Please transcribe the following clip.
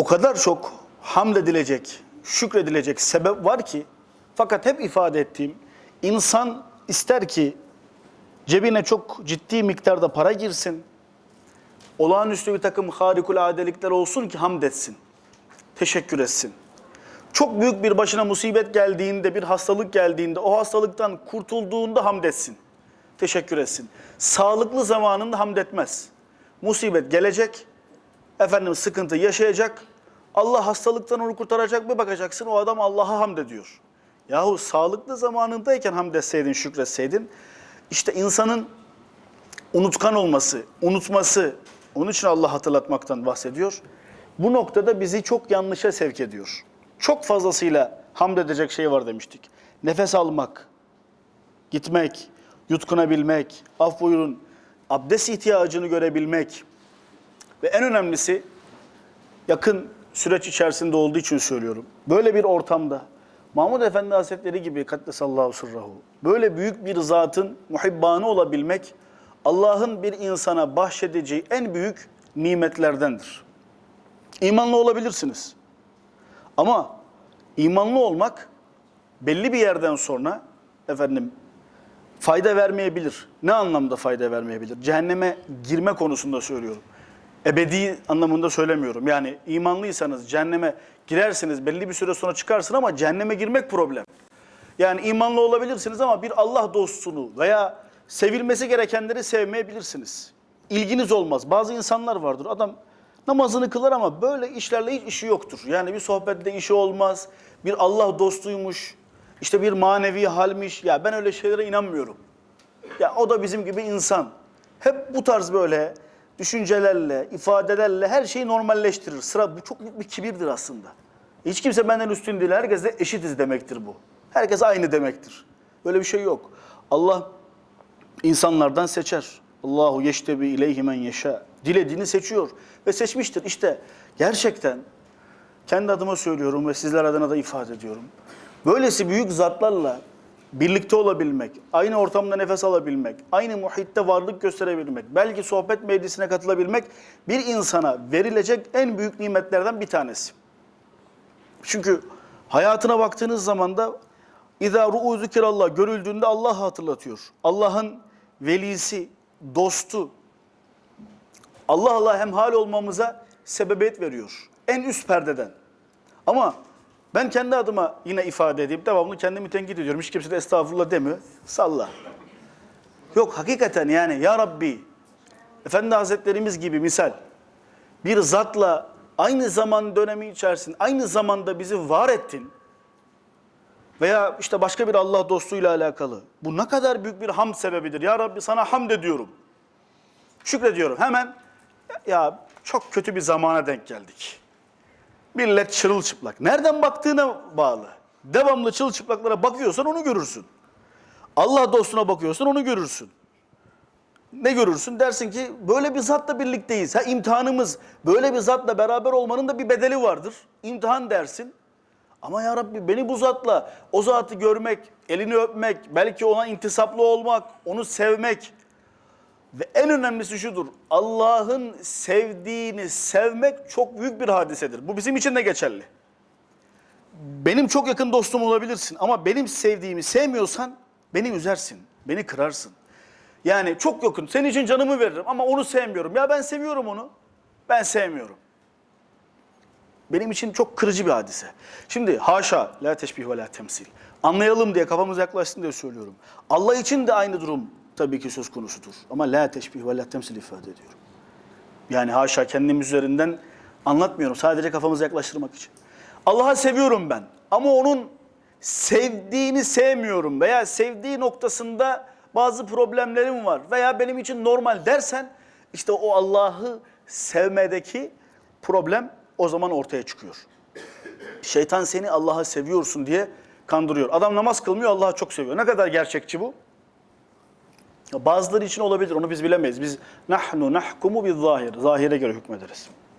o kadar çok hamd edilecek, şükredilecek sebep var ki fakat hep ifade ettiğim insan ister ki cebine çok ciddi miktarda para girsin. Olağanüstü bir takım harikuladelikler olsun ki hamd etsin. Teşekkür etsin. Çok büyük bir başına musibet geldiğinde, bir hastalık geldiğinde, o hastalıktan kurtulduğunda hamd etsin. Teşekkür etsin. Sağlıklı zamanında hamd etmez. Musibet gelecek, efendim sıkıntı yaşayacak. Allah hastalıktan onu kurtaracak bir bakacaksın o adam Allah'a hamd ediyor. Yahu sağlıklı zamanındayken hamd etseydin, şükretseydin. işte insanın unutkan olması, unutması, onun için Allah hatırlatmaktan bahsediyor. Bu noktada bizi çok yanlışa sevk ediyor. Çok fazlasıyla hamd edecek şey var demiştik. Nefes almak, gitmek, yutkunabilmek, af buyurun, abdest ihtiyacını görebilmek ve en önemlisi yakın süreç içerisinde olduğu için söylüyorum. Böyle bir ortamda Mahmud Efendi Hazretleri gibi katlesallahu sırrahu böyle büyük bir zatın muhibbanı olabilmek Allah'ın bir insana bahşedeceği en büyük nimetlerdendir. İmanlı olabilirsiniz. Ama imanlı olmak belli bir yerden sonra efendim fayda vermeyebilir. Ne anlamda fayda vermeyebilir? Cehenneme girme konusunda söylüyorum. Ebedi anlamında söylemiyorum. Yani imanlıysanız cehenneme girersiniz, belli bir süre sonra çıkarsın ama cehenneme girmek problem. Yani imanlı olabilirsiniz ama bir Allah dostunu veya sevilmesi gerekenleri sevmeyebilirsiniz. İlginiz olmaz. Bazı insanlar vardır. Adam namazını kılar ama böyle işlerle hiç işi yoktur. Yani bir sohbette işi olmaz. Bir Allah dostuymuş. işte bir manevi halmiş. Ya ben öyle şeylere inanmıyorum. Ya o da bizim gibi insan. Hep bu tarz böyle düşüncelerle, ifadelerle her şeyi normalleştirir. Sıra bu çok büyük bir kibirdir aslında. Hiç kimse benden üstün değil. Herkesle eşitiz demektir bu. Herkes aynı demektir. Böyle bir şey yok. Allah insanlardan seçer. Allahu yeştebi ileyhi men yeşâ. Dilediğini seçiyor ve seçmiştir. İşte gerçekten kendi adıma söylüyorum ve sizler adına da ifade ediyorum. Böylesi büyük zatlarla birlikte olabilmek, aynı ortamda nefes alabilmek, aynı muhitte varlık gösterebilmek, belki sohbet meclisine katılabilmek bir insana verilecek en büyük nimetlerden bir tanesi. Çünkü hayatına baktığınız zaman da İza ru'u zikrallah görüldüğünde Allah hatırlatıyor. Allah'ın velisi, dostu. Allah Allah hemhal olmamıza sebebiyet veriyor. En üst perdeden. Ama ben kendi adıma yine ifade edeyim. Devamlı kendimi tenkit ediyorum. Hiç kimse de estağfurullah demiyor. Salla. Yok hakikaten yani ya Rabbi Efendi Hazretlerimiz gibi misal bir zatla aynı zaman dönemi içerisinde aynı zamanda bizi var ettin veya işte başka bir Allah dostuyla alakalı. Bu ne kadar büyük bir ham sebebidir. Ya Rabbi sana hamd ediyorum. Şükrediyorum. Hemen ya çok kötü bir zamana denk geldik. Millet çırılçıplak. Nereden baktığına bağlı. Devamlı çırılçıplaklara bakıyorsan onu görürsün. Allah dostuna bakıyorsan onu görürsün. Ne görürsün? Dersin ki böyle bir zatla birlikteyiz. Ha imtihanımız böyle bir zatla beraber olmanın da bir bedeli vardır. İmtihan dersin. Ama ya Rabbi beni bu zatla o zatı görmek, elini öpmek, belki ona intisaplı olmak, onu sevmek ve en önemlisi şudur. Allah'ın sevdiğini sevmek çok büyük bir hadisedir. Bu bizim için de geçerli. Benim çok yakın dostum olabilirsin ama benim sevdiğimi sevmiyorsan beni üzersin, beni kırarsın. Yani çok yakın, senin için canımı veririm ama onu sevmiyorum. Ya ben seviyorum onu, ben sevmiyorum. Benim için çok kırıcı bir hadise. Şimdi haşa, la teşbih ve la temsil. Anlayalım diye, kafamız yaklaşsın diye söylüyorum. Allah için de aynı durum tabii ki söz konusudur. Ama la teşbih ve la temsil ifade ediyorum. Yani haşa kendimiz üzerinden anlatmıyorum. Sadece kafamızı yaklaştırmak için. Allah'a seviyorum ben. Ama onun sevdiğini sevmiyorum veya sevdiği noktasında bazı problemlerim var veya benim için normal dersen işte o Allah'ı sevmedeki problem o zaman ortaya çıkıyor. Şeytan seni Allah'a seviyorsun diye kandırıyor. Adam namaz kılmıyor, Allah'ı çok seviyor. Ne kadar gerçekçi bu? Bazıları için olabilir, onu biz bilemeyiz. Biz nahnu nahkumu biz zahir, zahire göre hükmederiz.